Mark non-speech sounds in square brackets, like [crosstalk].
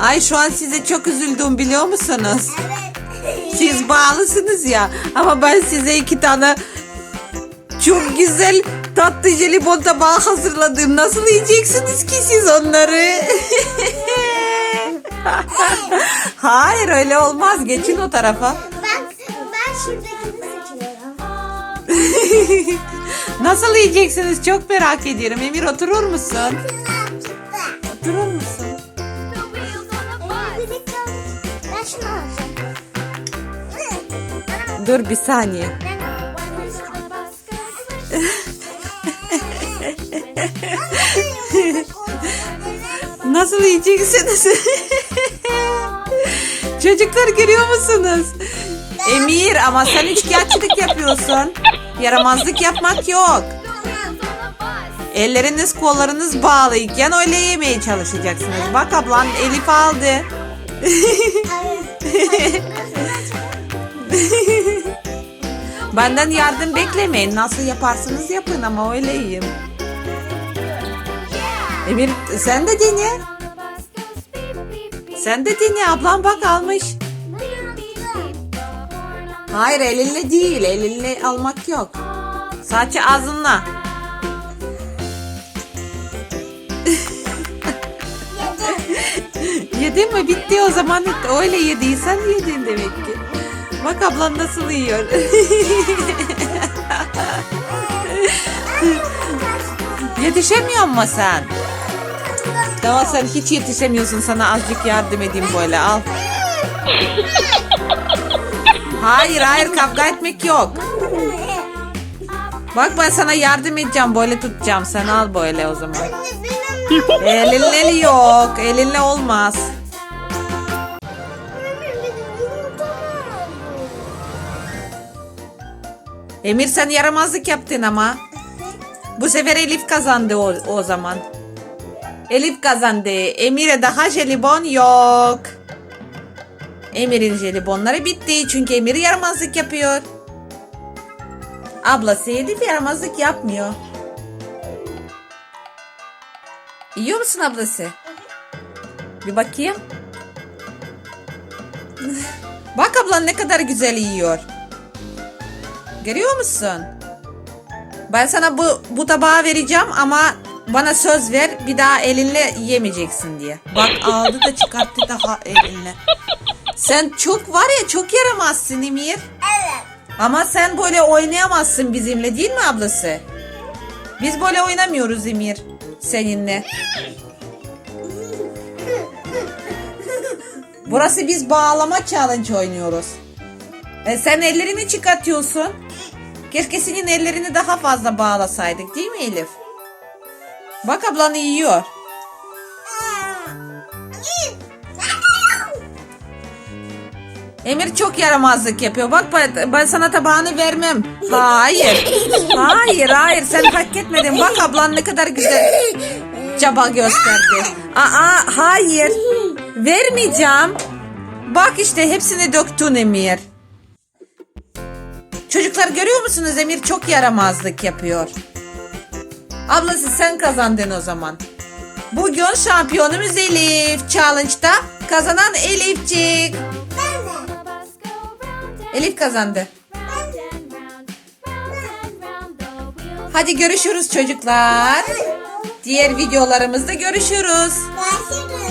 Ay şu an size çok üzüldüm biliyor musunuz? Evet. Siz bağlısınız ya ama ben size iki tane çok güzel tatlı jelibon tabağı hazırladım. Nasıl yiyeceksiniz ki siz onları? [laughs] Hayır öyle olmaz. Geçin o tarafa. Ben, ben şuradakini seçiyorum. [laughs] Nasıl yiyeceksiniz çok merak ediyorum. Emir oturur musun? Oturur musun? Dur bir saniye. [laughs] Nasıl yiyeceksiniz? [laughs] Çocuklar görüyor musunuz? Emir ama sen üçkağıtçılık yapıyorsun. Yaramazlık yapmak yok. Elleriniz kollarınız bağlıyken öyle yemeye çalışacaksınız. Bak ablan Elif aldı. [laughs] Benden yardım beklemeyin. Nasıl yaparsınız yapın ama öyle yiyin. Emir sen de dene. Sen de dene ablam bak almış. Hayır elinle değil. Elinle almak yok. Sadece ağzınla. [laughs] Yedin mi? Bitti o zaman. Öyle yediysen yedin demek ki. Bak ablan nasıl yiyor. [laughs] Yetişemiyor mu sen? Tamam sen hiç yetişemiyorsun. Sana azıcık yardım edeyim böyle al. Hayır hayır kavga etmek yok. Bak ben sana yardım edeceğim böyle tutacağım. Sen al böyle o zaman. [laughs] Elinle yok. Elinle olmaz. Emir sen yaramazlık yaptın ama. Bu sefer Elif kazandı o, o zaman. Elif kazandı. Emir'e daha jelibon yok. Emir'in jelibonları bitti. Çünkü Emir yaramazlık yapıyor. Ablası Elif yaramazlık yapmıyor. Yiyor musun ablası? Bir bakayım. Bak ablan ne kadar güzel yiyor. Görüyor musun? Ben sana bu bu tabağı vereceğim ama bana söz ver bir daha elinle yemeyeceksin diye. Bak aldı da çıkarttı daha elinle. Sen çok var ya çok yaramazsın Emir. Evet. Ama sen böyle oynayamazsın bizimle değil mi ablası? Biz böyle oynamıyoruz Emir seninle. Burası biz bağlama challenge oynuyoruz. E sen ellerini çıkartıyorsun. Keşke senin ellerini daha fazla bağlasaydık değil mi Elif? Bak ablan yiyor. Emir çok yaramazlık yapıyor. Bak ben sana tabağını vermem. Hayır. Hayır hayır sen hak etmedin. Bak ablan ne kadar güzel çaba gösterdi. Aa hayır. Vermeyeceğim. Bak işte hepsini döktün Emir. Çocuklar görüyor musunuz Emir çok yaramazlık yapıyor. Ablası sen kazandın o zaman. Bugün şampiyonumuz Elif. Challenge'da kazanan Elifcik. Elif kazandı. Hadi görüşürüz çocuklar. Diğer videolarımızda görüşürüz. Görüşürüz.